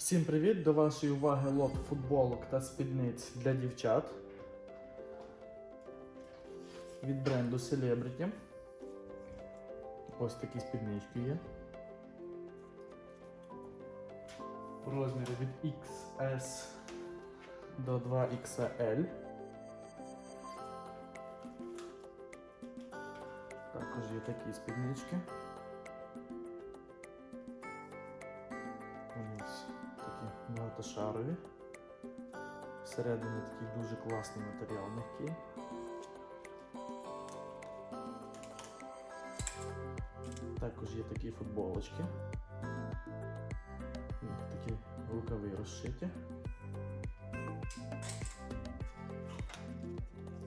Всім привіт! До вашої уваги лот футболок та спідниць для дівчат від бренду Celebrity. Ось такі спіднички є. В розмірі від XS до 2XL. Також є такі спіднички. Ось багатошарові. Всередині такий дуже класний матеріал м'який. Також є такі футболочки. Такі рукави розшиті.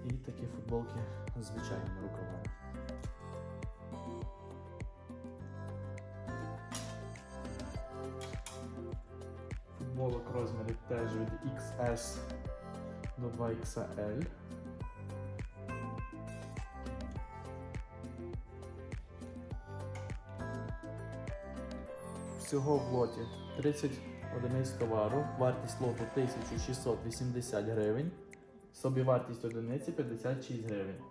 І такі футболки з звичайними рукавами. Футболок розмірів теж від XS до 2XL. Всього в лоті 30 одиниць товару, вартість лоту 1680 гривень, собівартість одиниці 56 гривень.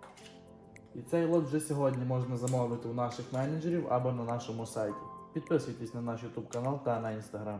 І цей лот вже сьогодні можна замовити у наших менеджерів або на нашому сайті. Підписуйтесь на наш YouTube канал та на Instagram.